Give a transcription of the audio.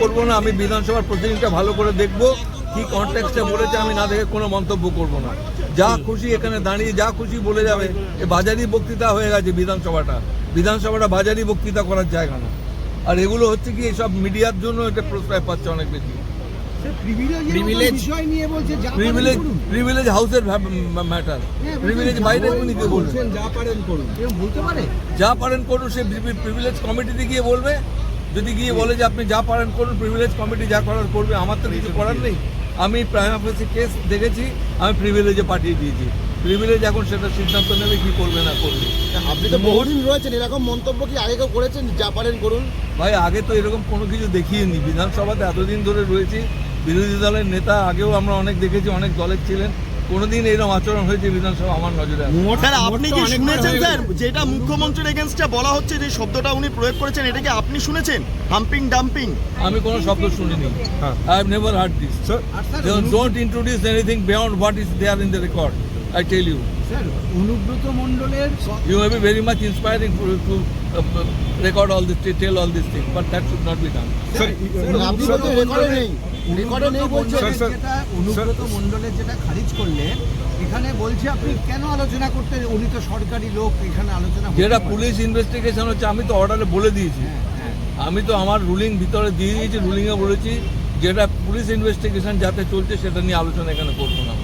করব না আমি বিধানসভার প্রতিনিধিটা ভালো করে দেখব কি কনটেক্সটে বলেছে আমি না দেখে কোনো মন্তব্য করব না। যা খুশি এখানে দাঁড়িয়ে যা খুশি বলে যাবে এ বাজারি বক্তৃতা হয়ে গেছে বিধানসভাটা। বিধানসভাটা বাজারি বক্তৃতা করার জায়গা না। আর এগুলো হচ্ছে কি এসব মিডিয়ার জন্য এটা প্রশ্রয় পাচ্ছে অনেক বেশি। প্রিভিলেজ হাউসের ম্যাটার হ্যাঁ, প্রিভিলেজ বাইরে যা উনি কে বলছেন বলছেন, যা পারেন করুন। এরকম বলতে পারে? যা পারেন করুন সে প্রিভিলেজ কমিটিতে গিয়ে বলবে যদি গিয়ে বলে যে আপনি যা পারেন করুন প্রিভিলেজ কমিটি যা করার করবে আমার তো কিছু করার নেই। আমি প্রাইম অফিসে কেস দেখেছি আমি প্রিভিলেজে পাঠিয়ে দিয়েছি। প্রিভিলেজ এখন সেটা সিদ্ধান্ত নেবে কি করবে না করবে। আপনি তো বহুদিন রয়েছেন এরকম মন্তব্য কি আগে কেউ করেছেন যা পারেন করুন? ভাই আগে তো এরকম কোনো কিছু দেখিয়েনি বিধানসভাতে এতদিন ধরে রয়েছি বিরোধী দলের নেতা আগেও আমরা অনেক দেখেছি অনেক দলের ছিলেন। কোনোদিন এরকম আচরণ হয়েছে বিধানসভা আমার নজরে স্যার আপনি কি শুনেছেন স্যার যেটা মুখ্যমন্ত্রীর এগেনস্টে বলা হচ্ছে যে শব্দটা উনি প্রয়োগ করেছেন এটা কি আপনি শুনেছেন? হাম্পিং ডাম্পিং আমি কোনো শব্দ শুনিনি। I have never heard this sir don't introduce anything beyond what is there in the record I tell you sir Anubrata মণ্ডলের record all this, to tell all these things, but that should not be done. আপনি তো রেকর্ডে নেই রেকর্ডে নেই বলছেন মণ্ডলের যেটা অনুব্রত মণ্ডলের যেটা খারিজ করলেন এখানে বলছে আপনি কেন আলোচনা করতে উনি তো সরকারি লোক এখানে আলোচনা যেটা পুলিশ ইনভেস্টিগেশন হচ্ছে আমি তো অর্ডারে বলে দিয়েছি। হ্যাঁ, হ্যাঁ। আমি তো আমার রুলিং ভিতরে দিয়ে দিয়েছি রুলিংয়ে বলেছি যেটা পুলিশ ইনভেস্টিগেশন যাতে চলছে সেটা নিয়ে আলোচনা এখানে করব না